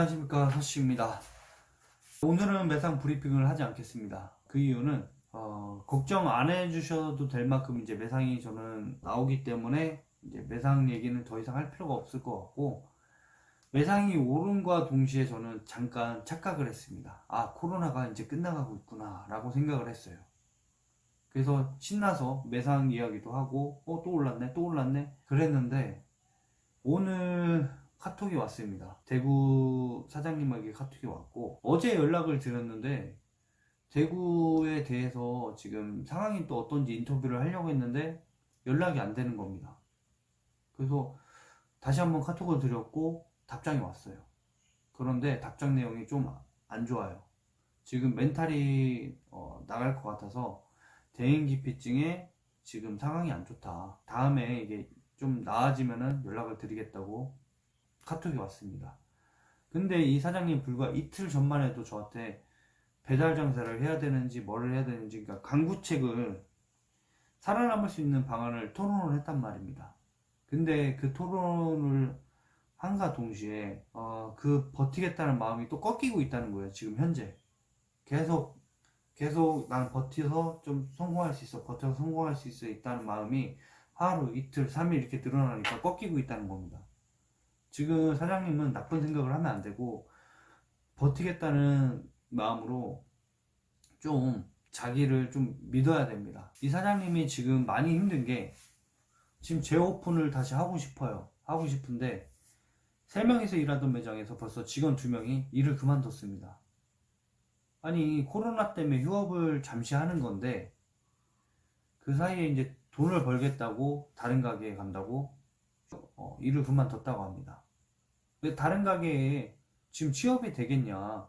안녕하십니까 서씨입니다. 오늘은 매상 브리핑을 하지 않겠습니다. 그 이유는 어, 걱정 안 해주셔도 될 만큼 이제 매상이 저는 나오기 때문에 이제 매상 얘기는 더 이상 할 필요가 없을 것 같고 매상이 오름과 동시에 저는 잠깐 착각을 했습니다. 아 코로나가 이제 끝나가고 있구나 라고 생각을 했어요. 그래서 신나서 매상 이야기도 하고 어 또 올랐네 또 올랐네 그랬는데 오늘 카톡이 왔습니다. 대구 사장님에게 카톡이 왔고 어제 연락을 드렸는데 대구에 대해서 지금 상황이 또 어떤지 인터뷰를 하려고 했는데 연락이 안 되는 겁니다. 그래서 다시 한번 카톡을 드렸고 답장이 왔어요. 그런데 답장 내용이 좀 안 좋아요. 지금 멘탈이 어, 나갈 것 같아서 대인기피증에 지금 상황이 안 좋다. 다음에 이게 좀 나아지면은 연락을 드리겠다고 카톡이 왔습니다. 근데 이 사장님 불과 이틀 전만 해도 저한테 배달 장사를 해야 되는지 뭐를 해야 되는지 그러니까 강구책을 살아남을 수 있는 방안을 토론을 했단 말입니다. 근데 그 토론을 한가 동시에 어, 그 버티겠다는 마음이 또 꺾이고 있다는 거예요. 지금 현재 계속 계속 난 버텨서 좀 성공할 수 있어 버텨서 성공할 수 있어 있다는 마음이 하루 이틀 3일 이렇게 늘어나니까 꺾이고 있다는 겁니다. 지금 사장님은 나쁜 생각을 하면 안 되고 버티겠다는 마음으로 좀 자기를 좀 믿어야 됩니다. 이 사장님이 지금 많이 힘든 게 지금 재오픈을 다시 하고 싶어요. 하고 싶은데 3명이서 일하던 매장에서 벌써 직원 2명이 일을 그만뒀습니다. 아니 코로나 때문에 휴업을 잠시 하는 건데 그 사이에 이제 돈을 벌겠다고 다른 가게에 간다고 어, 일을 그만뒀다고 합니다. 근데 다른 가게에 지금 취업이 되겠냐?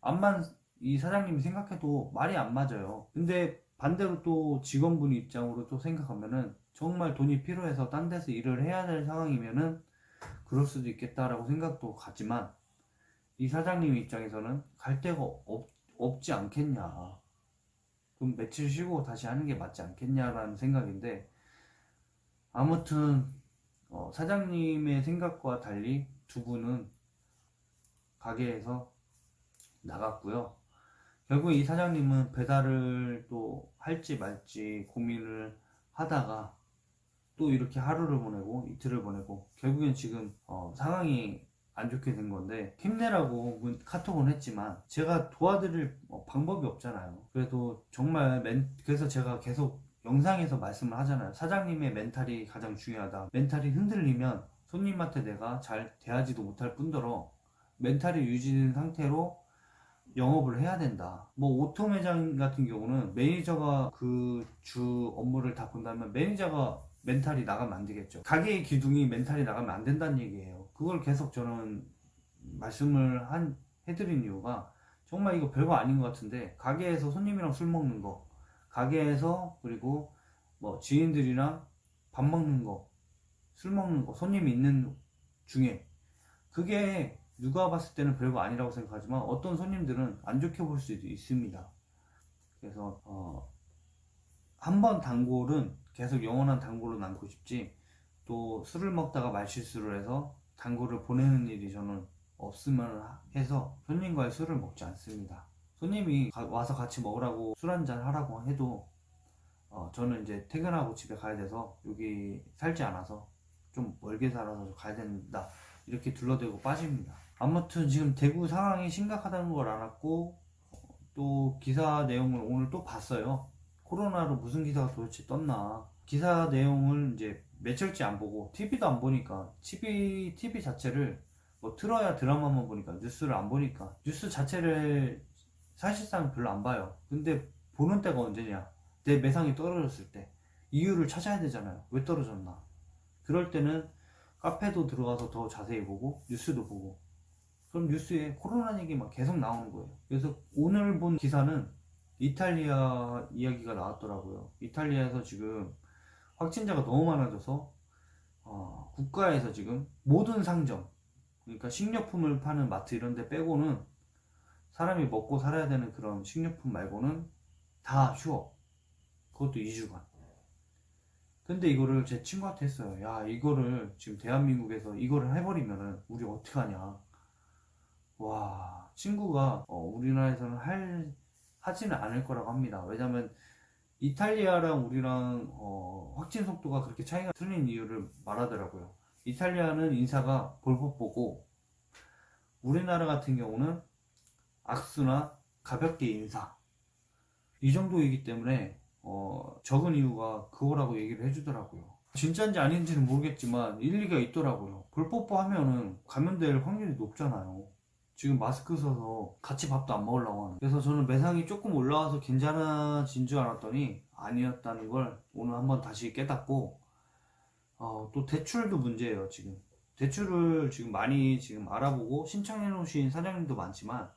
암만 이 사장님이 생각해도 말이 안 맞아요. 근데 반대로 또 직원분 입장으로 또 생각하면은 정말 돈이 필요해서 딴 데서 일을 해야 될 상황이면은 그럴 수도 있겠다라고 생각도 가지만 이 사장님 입장에서는 갈 데가 없, 없지 않겠냐. 그럼 며칠 쉬고 다시 하는 게 맞지 않겠냐라는 생각인데 아무튼 어, 사장님의 생각과 달리 두 분은 가게에서 나갔고요. 결국 이 사장님은 배달을 또 할지 말지 고민을 하다가 또 이렇게 하루를 보내고 이틀을 보내고 결국엔 지금 어, 상황이 안 좋게 된 건데 힘내라고 문- 카톡은 했지만 제가 도와드릴 어, 방법이 없잖아요. 그래도 정말 멘, 그래서 제가 계속 영상에서 말씀을 하잖아요. 사장님의 멘탈이 가장 중요하다. 멘탈이 흔들리면 손님한테 내가 잘 대하지도 못할 뿐더러 멘탈이 유지된 상태로 영업을 해야 된다. 뭐 오토 매장 같은 경우는 매니저가 그 주 업무를 다 본다면 매니저가 멘탈이 나가면 안 되겠죠. 가게의 기둥이 멘탈이 나가면 안 된다는 얘기예요. 그걸 계속 저는 말씀을 한 해드린 이유가 정말 이거 별거 아닌 것 같은데 가게에서 손님이랑 술 먹는 거, 가게에서 그리고 뭐 지인들이랑 밥 먹는 거, 술 먹는 거, 손님이 있는 중에 그게 누가 봤을 때는 별거 아니라고 생각하지만 어떤 손님들은 안 좋게 볼 수도 있습니다. 그래서 어, 한 번 단골은 계속 영원한 단골로 남고 싶지 또 술을 먹다가 말실수를 해서 단골을 보내는 일이 저는 없으면 해서 손님과의 술을 먹지 않습니다. 손님이 가- 와서 같이 먹으라고 술 한잔 하라고 해도 어, 저는 이제 퇴근하고 집에 가야 돼서 여기 살지 않아서 좀 멀게 살아서 가야 된다 이렇게 둘러대고 빠집니다. 아무튼 지금 대구 상황이 심각하다는 걸 알았고 어, 또 기사 내용을 오늘 또 봤어요. 코로나로 무슨 기사가 도대체 떴나. 기사 내용을 이제 며칠째 안 보고 TV도 안 보니까 TV TV 자체를 뭐 틀어야 드라마만 보니까 뉴스를 안 보니까 뉴스 자체를 사실상 별로 안 봐요. 근데 보는 때가 언제냐? 내 매상이 떨어졌을 때 이유를 찾아야 되잖아요. 왜 떨어졌나? 그럴 때는 카페도 들어가서 더 자세히 보고 뉴스도 보고 그럼 뉴스에 코로나 얘기 막 계속 나오는 거예요. 그래서 오늘 본 기사는 이탈리아 이야기가 나왔더라고요. 이탈리아에서 지금 확진자가 너무 많아져서 어, 국가에서 지금 모든 상점 그러니까 식료품을 파는 마트 이런 데 빼고는 사람이 먹고 살아야 되는 그런 식료품 말고는 다 휴업. 그것도 2주간. 근데 이거를 제 친구한테 했어요. 야, 이거를 지금 대한민국에서 이거를 해버리면은 우리 어떡하냐. 와 친구가 어, 우리나라에서는 할 하지는 않을 거라고 합니다. 왜냐면 이탈리아랑 우리랑 어, 확진 속도가 그렇게 차이가 틀린 이유를 말하더라고요. 이탈리아는 인사가 볼법 보고 우리나라 같은 경우는 악수나 가볍게 인사 이 정도이기 때문에 어, 적은 이유가 그거라고 얘기를 해주더라고요. 진짜인지 아닌지는 모르겠지만 일리가 있더라고요. 볼뽀뽀 하면은 감염될 확률이 높잖아요. 지금 마스크 써서 같이 밥도 안 먹으려고 하는. 그래서 저는 매상이 조금 올라와서 괜찮아진 줄 알았더니 아니었다는 걸 오늘 한번 다시 깨닫고 어, 또 대출도 문제예요 지금. 대출을 지금 많이 지금 알아보고 신청해 놓으신 사장님도 많지만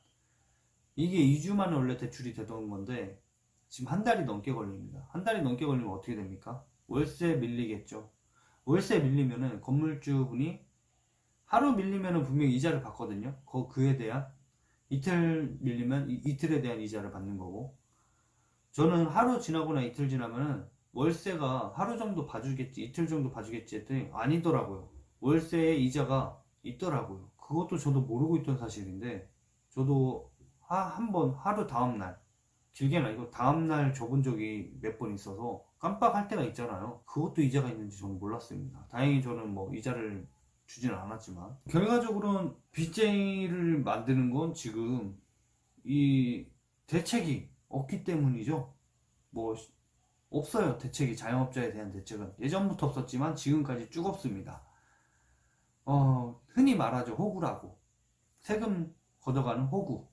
이게 2주 만에 원래 대출이 되던 건데 지금 한 달이 넘게 걸립니다. 한 달이 넘게 걸리면 어떻게 됩니까? 월세 밀리겠죠. 월세 밀리면은 건물주분이 하루 밀리면은 분명히 이자를 받거든요. 그 그에 대한 이틀 밀리면 이- 이틀에 대한 이자를 받는 거고 저는 하루 지나거나 이틀 지나면은 월세가 하루 정도 봐주겠지 이틀 정도 봐주겠지 했더니 아니더라고요. 월세의 이자가 있더라고요. 그것도 저도 모르고 있던 사실인데 저도 한 번 하루 다음 날 길게는 아니고 다음날 줘본 적이 몇 번 있어서 깜빡할 때가 있잖아요. 그것도 이자가 있는지 저는 몰랐습니다. 다행히 저는 뭐 이자를 주지는 않았지만 결과적으로는 빚쟁이를 만드는 건 지금 이 대책이 없기 때문이죠. 뭐 없어요. 대책이 자영업자에 대한 대책은 예전부터 없었지만 지금까지 쭉 없습니다. 어, 흔히 말하죠. 호구라고. 세금 걷어가는 호구.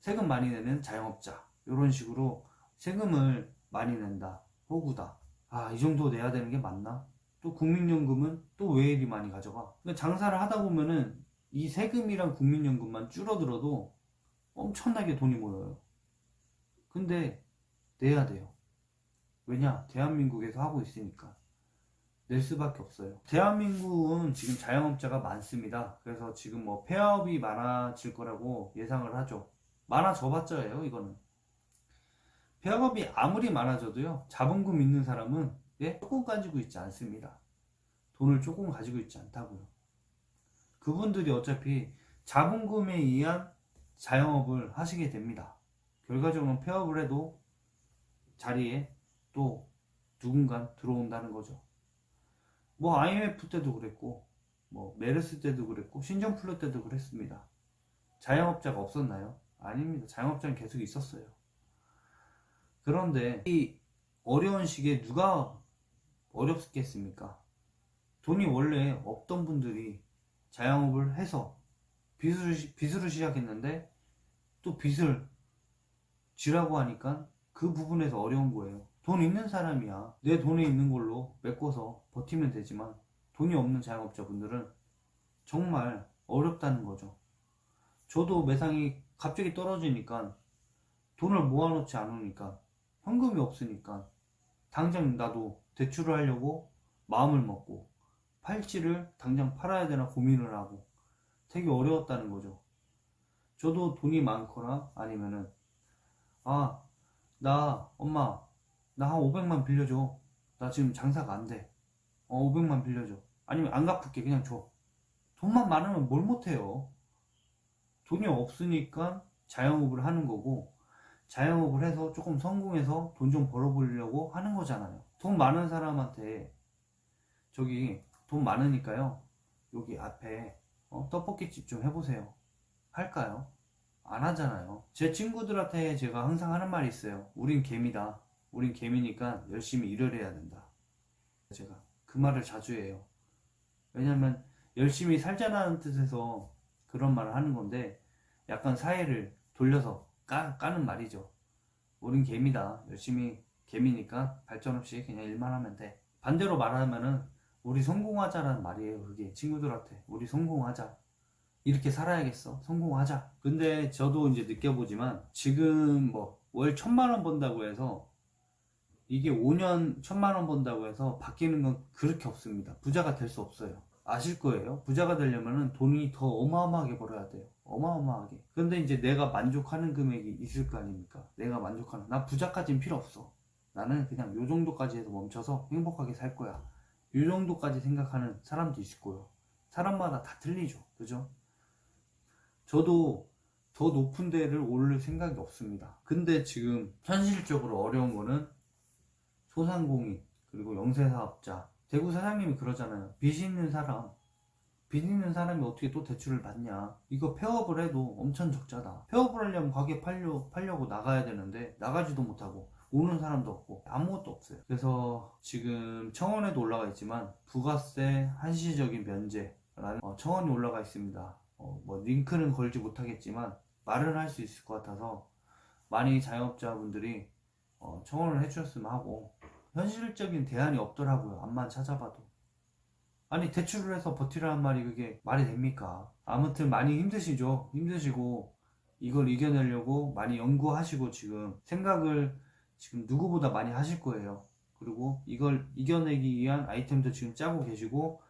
세금 많이 내는 자영업자. 이런 식으로 세금을 많이 낸다. 호구다. 아, 이 정도 내야 되는 게 맞나? 또 국민연금은 또 왜 이리 많이 가져가? 그러니까 장사를 하다 보면은 이 세금이랑 국민연금만 줄어들어도 엄청나게 돈이 모여요. 근데 내야 돼요. 왜냐? 대한민국에서 하고 있으니까. 낼 수밖에 없어요. 대한민국은 지금 자영업자가 많습니다. 그래서 지금 뭐 폐업이 많아질 거라고 예상을 하죠. 많아져봤자예요, 이거는. 폐업이 아무리 많아져도요, 자본금 있는 사람은 예? 조금 가지고 있지 않습니다. 돈을 조금 가지고 있지 않다고요. 그분들이 어차피 자본금에 의한 자영업을 하시게 됩니다. 결과적으로 폐업을 해도 자리에 또 누군가 들어온다는 거죠. 뭐 IMF 때도 그랬고, 뭐 메르스 때도 그랬고, 신종플루 때도 그랬습니다. 자영업자가 없었나요? 아닙니다. 자영업자는 계속 있었어요. 그런데 이 어려운 시기에 누가 어렵겠습니까? 돈이 원래 없던 분들이 자영업을 해서 시- 빚으로 시작했는데 또 빚을 지라고 하니까 그 부분에서 어려운 거예요. 돈 있는 사람이야. 내 돈에 있는 걸로 메꿔서 버티면 되지만 돈이 없는 자영업자분들은 정말 어렵다는 거죠. 저도 매상이 갑자기 떨어지니까 돈을 모아놓지 않으니까 현금이 없으니까 당장 나도 대출을 하려고 마음을 먹고 팔찌를 당장 팔아야 되나 고민을 하고 되게 어려웠다는 거죠. 저도 돈이 많거나 아니면은 아, 나 엄마 나 한 500만 빌려줘. 나 지금 장사가 안 돼. 어, 500만 빌려줘. 아니면 안 갚을게 그냥 줘. 돈만 많으면 뭘 못해요. 돈이 없으니까 자영업을 하는 거고 자영업을 해서 조금 성공해서 돈 좀 벌어보려고 하는 거잖아요. 돈 많은 사람한테 저기 돈 많으니까요. 여기 앞에 어, 떡볶이집 좀 해보세요. 할까요? 안 하잖아요. 제 친구들한테 제가 항상 하는 말이 있어요. 우린 개미다. 우린 개미니까 열심히 일을 해야 된다. 제가 그 말을 자주 해요. 왜냐면 열심히 살자라는 뜻에서 그런 말을 하는 건데 약간 사회를 돌려서 까, 까는 말이죠. 우린 개미다. 열심히 개미니까 발전 없이 그냥 일만 하면 돼. 반대로 말하면은 우리 성공하자라는 말이에요. 그게 친구들한테 우리 성공하자. 이렇게 살아야겠어. 성공하자. 근데 저도 이제 느껴보지만 지금 뭐 월 천만 원 번다고 해서 이게 5년 천만 원 번다고 해서 바뀌는 건 그렇게 없습니다. 부자가 될 수 없어요. 아실 거예요. 부자가 되려면은 돈이 더 어마어마하게 벌어야 돼요. 어마어마하게. 근데 이제 내가 만족하는 금액이 있을 거 아닙니까? 내가 만족하는. 나 부자까지는 필요 없어. 나는 그냥 요 정도까지 해서 멈춰서 행복하게 살 거야. 요 정도까지 생각하는 사람도 있을 거예요. 사람마다 다 틀리죠. 그죠? 저도 더 높은 데를 오를 생각이 없습니다. 근데 지금 현실적으로 어려운 거는 소상공인 그리고 영세사업자 대구 사장님이 그러잖아요. 빚 있는 사람 빚 있는 사람이 어떻게 또 대출을 받냐. 이거 폐업을 해도 엄청 적자다 폐업을 하려면 가게 팔려, 팔려고 나가야 되는데 나가지도 못하고 오는 사람도 없고 아무것도 없어요. 그래서 지금 청원에도 올라가 있지만 부가세 한시적인 면제라는 어, 청원이 올라가 있습니다. 어, 뭐 링크는 걸지 못하겠지만 말은 할 수 있을 것 같아서 많이 자영업자분들이 어, 청원을 해주셨으면 하고 현실적인 대안이 없더라고요. 암만 찾아봐도 아니 대출을 해서 버티라는 말이 그게 말이 됩니까? 아무튼 많이 힘드시죠. 힘드시고 이걸 이겨내려고 많이 연구하시고 지금 생각을 지금 누구보다 많이 하실 거예요. 그리고 이걸 이겨내기 위한 아이템도 지금 짜고 계시고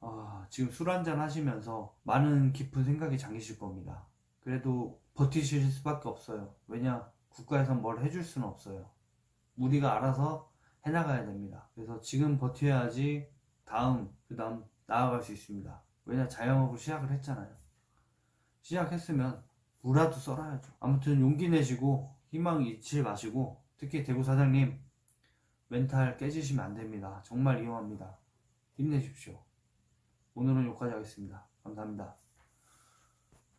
아, 지금 술 한잔 하시면서 많은 깊은 생각이 잠기실 겁니다. 그래도 버티실 수밖에 없어요. 왜냐 국가에서 뭘 해줄 수는 없어요. 우리가 알아서 해나가야 됩니다. 그래서 지금 버텨야지 다음 그 다음 나아갈 수 있습니다. 왜냐 자영업을 시작을 했잖아요. 시작했으면 무라도 썰어야죠. 아무튼 용기 내시고 희망 잃지 마시고 특히 대구 사장님 멘탈 깨지시면 안 됩니다. 정말 위험합니다. 힘내십시오. 오늘은 여기까지 하겠습니다. 감사합니다.